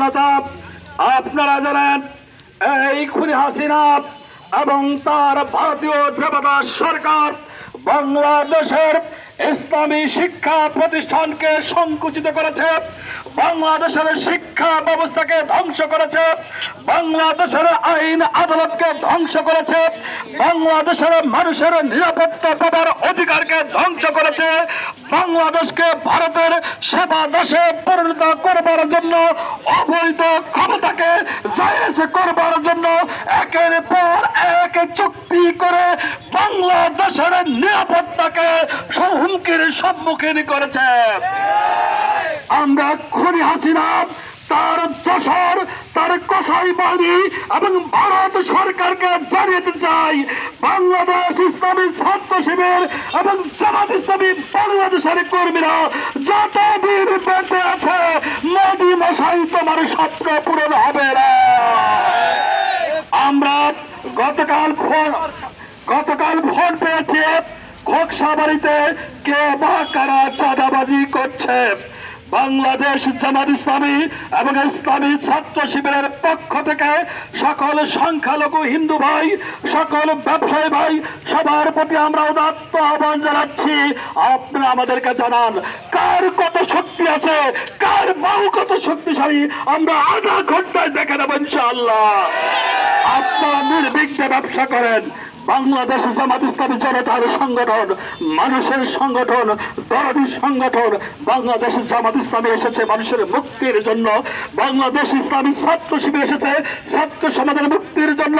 জনতা আপনারা জানেন, এই খুনি হাসিনা এবং তার ভারতীয় দেবতা সরকার বাংলাদেশের ইসলামী শিক্ষা প্রতিষ্ঠানকে সংকুচিত করেছে। বাংলাদেশের শিক্ষা ব্যবস্থাকে ধ্বংস করেছে। বাংলাদেশের আইন আদালতকে ধ্বংস করেছে। বাংলাদেশের মানুষের নিরাপত্তা পাবার অধিকারকে ধ্বংস করেছে। বাংলাদেশকে ভারতের সেবা দেশে পরিণত করবার জন্য, অবৈধ ক্ষমতাকে জায়েজ করবার জন্য একের পর এক চুক্তি করে বাংলাদেশের নিরাপত্তাকে হুমকির সম্মুখীন করেছে। আমরা খুনি হাসিনা। তার দশর তার কসাই বাহিনী এবং ভারত সরকারকে জানিয়ে চাই। বাংলাদেশ ইসলামী ছাত্র শিবির এবং জামাত ইসলামী বাংলাদেশের কর্মীরা যতদিন বেঁচে আছে, মোদী মশাই তোমার স্বপ্ন পূরণ হবে না। আমরা গতকাল ফোন গতকাল ফোন পেয়েছে। ঘোকসাবাড়িতে কে বা কারা চাঁদাবাজি করছে? বাংলাদেশ জামাত ইসলামী এবং ইসলামী ছাত্র শিবিরের পক্ষ থেকে সকল সংখ্যালঘু হিন্দু ভাই, সকল ব্যবসায়ী ভাই, সবার প্রতি আমরা উদাত্ত আহ্বান জানাচ্ছি। আপনারা আমাদেরকে জানান, কার কত শক্তি আছে, কার বাহু কত শক্তিশালী, আমরা আধা ঘন্টায় দেখে নেব ইনশাআল্লাহ। আপনারা নির্বিঘ্নে ব্যবসা করেন বাংলাদেশ জামাত ইসলামী জনতার সংগঠন, মানুষের সংগঠন দরদি সংগঠন, বাংলাদেশ জামাত ইসলামী এসেছে মানুষের মুক্তির জন্য। বাংলাদেশ ইসলামী ছাত্র শিবির এসেছে ছাত্র সমাজের মুক্তির জন্য,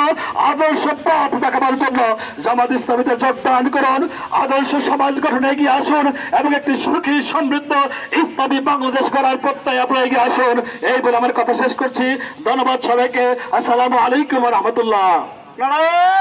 আদর্শ পথ দেখাবার জন্য। জামাত ইসলামীতে যোগদান করুন, আদর্শ সমাজ গঠনে এগিয়ে আসুন এবং একটি সুখী, সমৃদ্ধ, ইসলামী বাংলাদেশ করার প্রত্যয় আপনারা এগিয়ে আসুন। এই বলে আমার কথা শেষ করছি। ধন্যবাদ সবাইকে। আসসালামু আলাইকুম রহমতুল্লাহ।